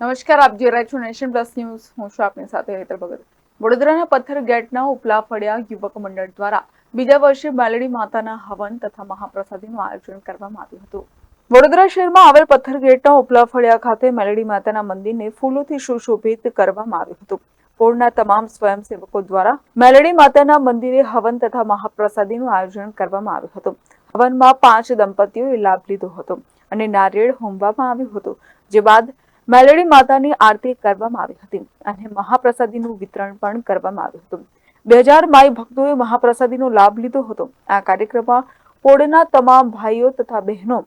નમસ્કાર, આપ જોઈ રહ્યા છો નેશન પ્લસ ન્યૂઝ. હું છું આપની સાથે હેતર ભગત. વડોદરાના પથ્થર ગેટના ઉપલા ફળિયા યુવક મંડળ દ્વારા બીજા વર્ષે મેલડી માતાના હવન તથા મહાપ્રસાદીનું આયોજન કરવામાં આવ્યું હતું. વડોદરા શહેરમાં આવેલ પથ્થર ગેટના ઉપલા ફળિયા ખાતે મેલડી માતાના મંદિરને ફૂલોથી સુશોભિત કરવામાં આવ્યું હતું. પોળના તમામ સ્વયંસેવકો દ્વારા મેલડી માતાના મંદિરે હવન તથા મહાપ્રસાદીનું આયોજન કરવામાં આવ્યું હતું. હવનમાં પાંચ દંપતીઓએ લાભ લીધો હતો અને નારિયેળ હોમવામાં આવ્યું હતું. જે બાદ મેલડી માતાની આરતી કરવામાં આવી હતી અને મહાપ્રસાદીનું વિતરણ પણ કરવામાં આવ્યું હતું. બે હજાર માઈ ભક્તોએ મહાપ્રસાદીનો લાભ લીધો હતો. આ કાર્યક્રમમાં પોળના તમામ ભાઈઓ તથા બહેનો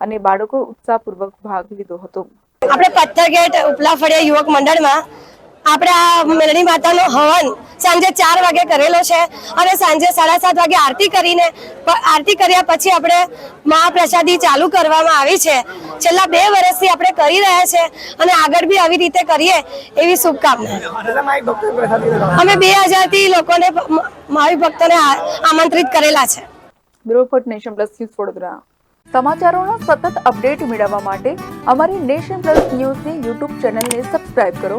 અને બાળકોએ ઉત્સાહપૂર્વક ભાગ લીધો હતો. આપણે પથ્થરગેટ ઉપલા ફળિયા યુવક મંડળમાં આપણે આ મેલડી માતાનો હવન સાંજે ચાર વાગે કરેલો છે અને સાંજે સાડા સાત વાગે આરતી કરીને આરતી કર્યા પછી આપણે મહાપ્રસાદી ચાલુ કરવામાં આવી છે. છેલ્લા બે વર્ષથી આપણે કરી રહ્યા છે અને આગળ બી આવી રીતે કરીએ એવી શુભકામના. અમે બે હજારથી લોકોને માવી ભક્તોને આમંત્રિત કરેલા છે. Bureau Nation plus news Vadodara. સમાચારોના સતત અપડેટ મેળવવા માટે અમારી નેશન પ્લસ ન્યૂઝની યુટ્યુબ ચેનલને સબસ્ક્રાઇબ કરો.